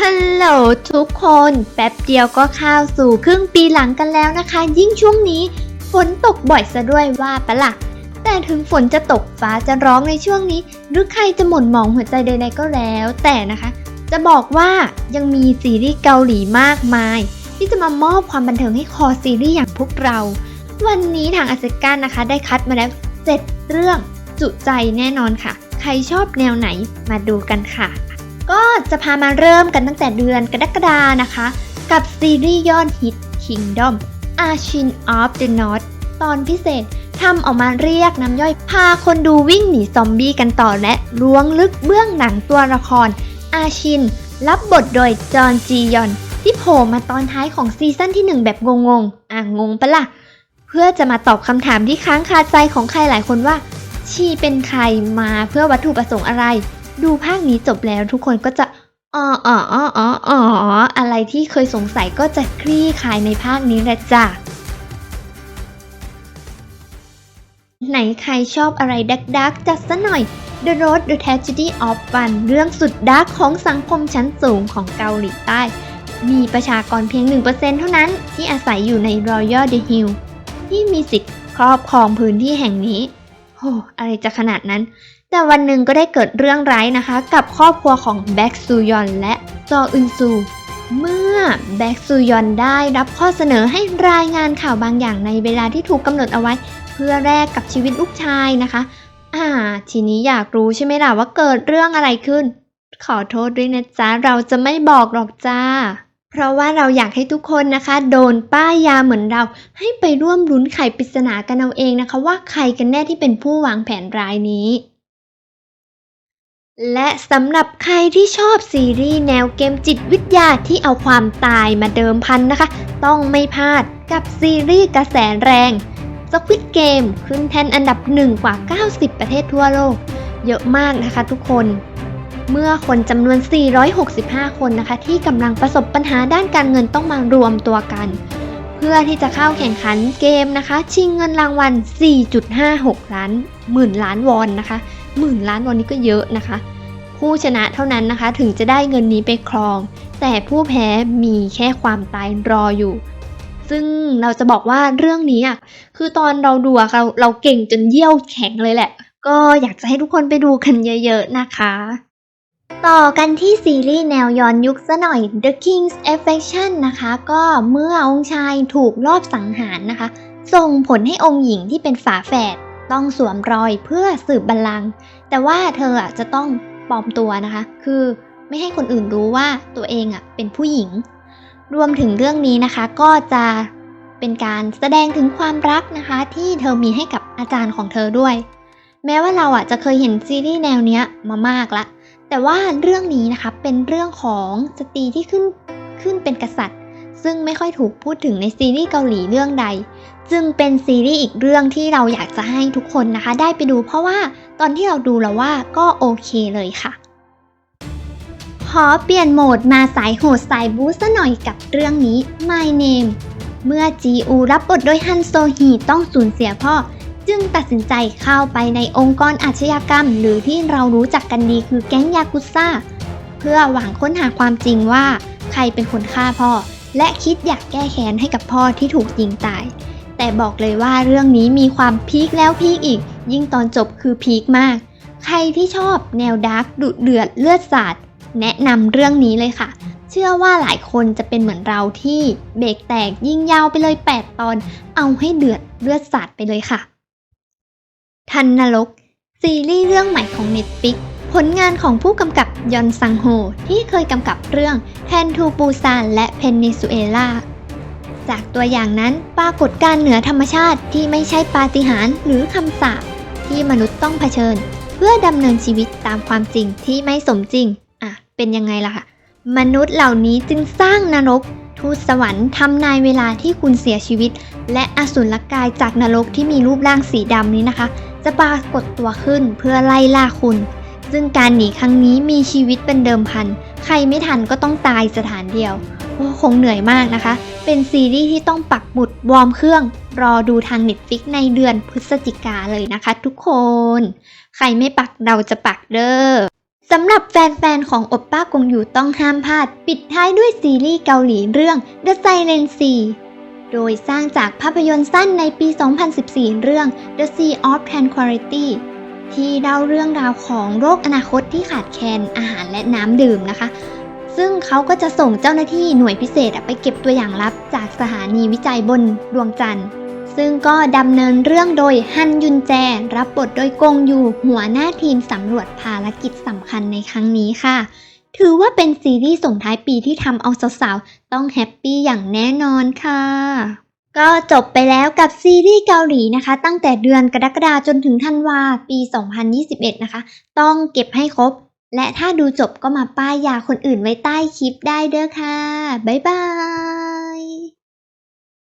ฮัลโหลทุกคนแป๊บเดียวก็เข้าสู่ครึ่งปีหลังกันแล้วนะคะ ยิ่งช่วงนี้ฝนตกบ่อยซะด้วยว่าปะละ่ะ แต่ถึงฝนจะตกฟ้าจะร้องในช่วงนี้ หรือใครจะหม่นหมองหัวใจใดๆก็แล้ว แต่นะคะ จะบอกว่ายังมีซีรีส์เกาหลีมากมาย ที่จะมามอบความบันเทิงให้คอซีรีส์อย่างพวกเรา วันนี้ทางอาเซกันนะคะ ได้คัดมาแล้ว7เรื่องจุใจแน่นอนค่ะ ใครชอบแนวไหนมาดูกันค่ะ ก็จะพามาเริ่มกันตั้งแต่เดือนกรกฎานะคะ กับซีรีส์ยอดฮิต Kingdom Archin of the North ตอนพิเศษทำออกมาเรียกน้ำย่อยพาคนดูวิ่งหนีซอมบี้กันต่อและล้วงลึกเบื้องหลังตัวละคร อาชิน รับบทโดยจอห์นจียอน ที่โผล่มาตอนท้ายของซีซั่นที่ 1 แบบงงๆ อะงงปะล่ะ เพื่อจะมาตอบคำถามที่ค้างคาใจของใครหลายคนว่า ชีเป็นใครมาเพื่อวัตถุประสงค์อะไร ดูภาคนี้จบแล้วทุกคนก็จะอ๋ออ๋ออ๋ออ๋ออ๋ออะไรที่เคยสงสัยก็จะคลี่คลายในภาคนี้แหละจ้ะไหนใครชอบอะไรดักดักๆจัดซะหน่อย The Road The Tragedy of Fun เรื่องสุดดาร์กของสังคมชั้นสูงของเกาหลีใต้ มีประชากรเพียง 1%เท่านั้นที่อาศัยอยู่ใน Royal The Hill ที่มีสิทธิ์ครอบครองพื้นที่แห่งนี้โอ้อะไรจะขนาดนั้น แต่วันหนึ่งก็ได้เกิดเรื่องร้ายนะคะ กับครอบครัวของแบ็กซูยอนและจออึนซูเมื่อแบ็กซูยอนได้รับข้อเสนอให้รายงานข่าวบางอย่างในเวลาที่ถูกกำหนดเอาไว้ เพื่อแลกกับชีวิตลูกชายนะคะ อ่า ทีนี้อยากรู้ใช่ไหมล่ะว่าเกิดเรื่องอะไรขึ้น ขอโทษด้วยนะจ๊ะ เราจะไม่บอกหรอกจ้า เพราะว่าเราอยากให้ทุกคนนะคะ โดนป้ายยาเหมือนเรา ให้ไปร่วมลุ้นไขปริศนากันเอาเองนะคะ ว่าใครกันแน่ที่เป็นผู้วางแผนรายนี้ และสำหรับใครที่ชอบซีรีส์แนวเกมจิตวิทยาที่เอาความตายมาเดิมพันนะคะ ต้องไม่พลาดกับซีรีส์กระแสแรง Squid Game ขึ้นแทนอันดับหนึ่งกว่า 90 ประเทศทั่วโลก เยอะมากนะคะทุกคน เมื่อคนจำนวน 465 คนนะคะ ที่กำลังประสบปัญหาด้านการเงินต้องมารวมตัวกัน เพื่อที่จะเข้าแข่งขันเกมนะคะ ชิงเงินรางวัล 4.56 ล้านหมื่นล้านวอนนะคะ หมื่นล้านวอนนี้ก็เยอะนะคะ ผู้ชนะเท่านั้นนะคะถึงจะได้เงินนี้ไปครอง แต่ผู้แพ้มีแค่ความตายรออยู่ ซึ่งเราจะบอกว่าเรื่องนี้อะคือตอนเราดูเราเราเก่งจนเยี่ยวแข็งเลยแหละ ก็อยากจะให้ทุกคนไปดูกันเยอะๆนะคะต่อกันที่ซีรีส์แนวย้อนยุคซะหน่อย The King's Affection นะคะ ก็เมื่อองค์ชายถูกลอบสังหารนะคะ ส่งผลให้องค์หญิงที่เป็นฝาแฝด ต้องสวมรอยเพื่อสืบบัลลังก์แต่ว่าเธออะจะต้องปลอมตัวนะคะ คือไม่ให้คนอื่นรู้ว่าตัวเองอะเป็นผู้หญิง รวมถึงเรื่องนี้นะคะก็จะเป็นการแสดงถึงความรักนะคะ ที่เธอมีให้กับอาจารย์ของเธอด้วย แม้ว่าเราอะจะเคยเห็นซีรีส์แนวเนี้ยมามากละแต่ว่าเรื่องนี้นะคะเป็นเรื่องของสตรีที่ขึ้นขึ้นเป็นกษัตริย์ ซึ่งไม่ค่อยถูกพูดถึงในซีรีส์เกาหลีเรื่องใด จึงเป็นซีรีส์อีกเรื่องที่เราอยากจะให้ทุกคนนะคะ ได้ไปดูเพราะว่าตอนที่เราดูแล้วว่าก็โอเคเลยค่ะขอเปลี่ยนโหมดมาสายโหดสายบูสต์หน่อยกับเรื่องนี้ My Name เมื่อจีอูรับบทโดยฮันโซฮีต้องสูญเสียพ่อ จึงตัดสินใจเข้าไปในองค์กรอาชญากรรม หรือที่เรารู้จักกันดีคือแก๊งยากุซ่า เพื่อหวังค้นหาความจริงว่า ใครเป็นคนฆ่าพ่อ และคิดอยากแก้แค้นให้กับพ่อที่ถูกยิงตาย แต่บอกเลยว่าเรื่องนี้มีความพีคแล้วพีคอีก ยิ่งตอนจบคือพีคมาก ใครที่ชอบแนวดาร์กดุเดือดเลือดสาด แนะนำเรื่องนี้เลยค่ะ เชื่อว่าหลายคนจะเป็นเหมือนเราที่เบรกแตกยิงยาวไปเลย 8 ตอน เอาให้เดือดเลือดสาดไปเลยค่ะ ทันนรกซีรีส์เรื่องใหม่ของ Netflix ผลงานของผู้กำกับยอนซังโฮที่เคยกำกับเรื่องแทนทูปูซานและเพนนิซูเอลาจากตัวอย่างนั้นปรากฏการเหนือธรรมชาติที่ไม่ใช่ปาฏิหาริย์หรือคำสาปที่มนุษย์ต้องเผชิญ เพื่อดำเนินชีวิตตามความจริงที่ไม่สมจริง อะ เป็นยังไงล่ะคะมนุษย์เหล่านี้จึงสร้างนรก ทูตสวรรค์ทำนายเวลาที่คุณเสียชีวิต และอสุรกายจากนรกที่มีรูปร่างสีดำนี้นะคะ จะปรากฏตัวขึ้นเพื่อไล่ล่าคุณ ซึ่งการหนีครั้งนี้มีชีวิตเป็นเดิมพัน ใครไม่ทันก็ต้องตายสถานเดียวโอ้คงเหนื่อยมากนะคะ เป็นซีรีส์ที่ต้องปักหมุดวอร์มเครื่อง รอดูทาง Netflix ในเดือนพฤศจิกาเลยนะคะทุกคน ใครไม่ปักเราจะปักเด้อสำหรับแฟนๆ ของอปป้ากงอยู่ต้องห้ามพลาด ปิดท้ายด้วยซีรีส์เกาหลีเรื่อง The Silent Sea โดยสร้างจากภาพยนตร์สั้นในปี 2014 เรื่อง The Sea of Tranquility ที่เล่าเรื่องราวของโรคอนาคตที่ขาดแคลนอาหารและน้ำดื่มนะคะ ซึ่งเขาก็จะส่งเจ้าหน้าที่หน่วยพิเศษไปเก็บตัวอย่างลับจากสถานีวิจัยบนดวงจันทร์ ซึ่งก็ดำเนินเรื่องโดยฮันยุนแจ รับบทโดยกงยูหัวหน้าทีมสำรวจภารกิจสำคัญในครั้งนี้ค่ะ ถือว่าเป็นซีรีส์ส่งท้ายปีที่ทำเอาสาวๆต้องแฮปปี้อย่างแน่นอนค่ะ ก็จบไปแล้วกับซีรีส์เกาหลีนะคะ ตั้งแต่เดือนกรกฎาจนถึงธันวาปี 2021 นะคะ ต้องเก็บให้ครบ และถ้าดูจบก็มาป้ายยาคนอื่นไว้ใต้คลิปได้เด้อค่ะ บ๊ายบาย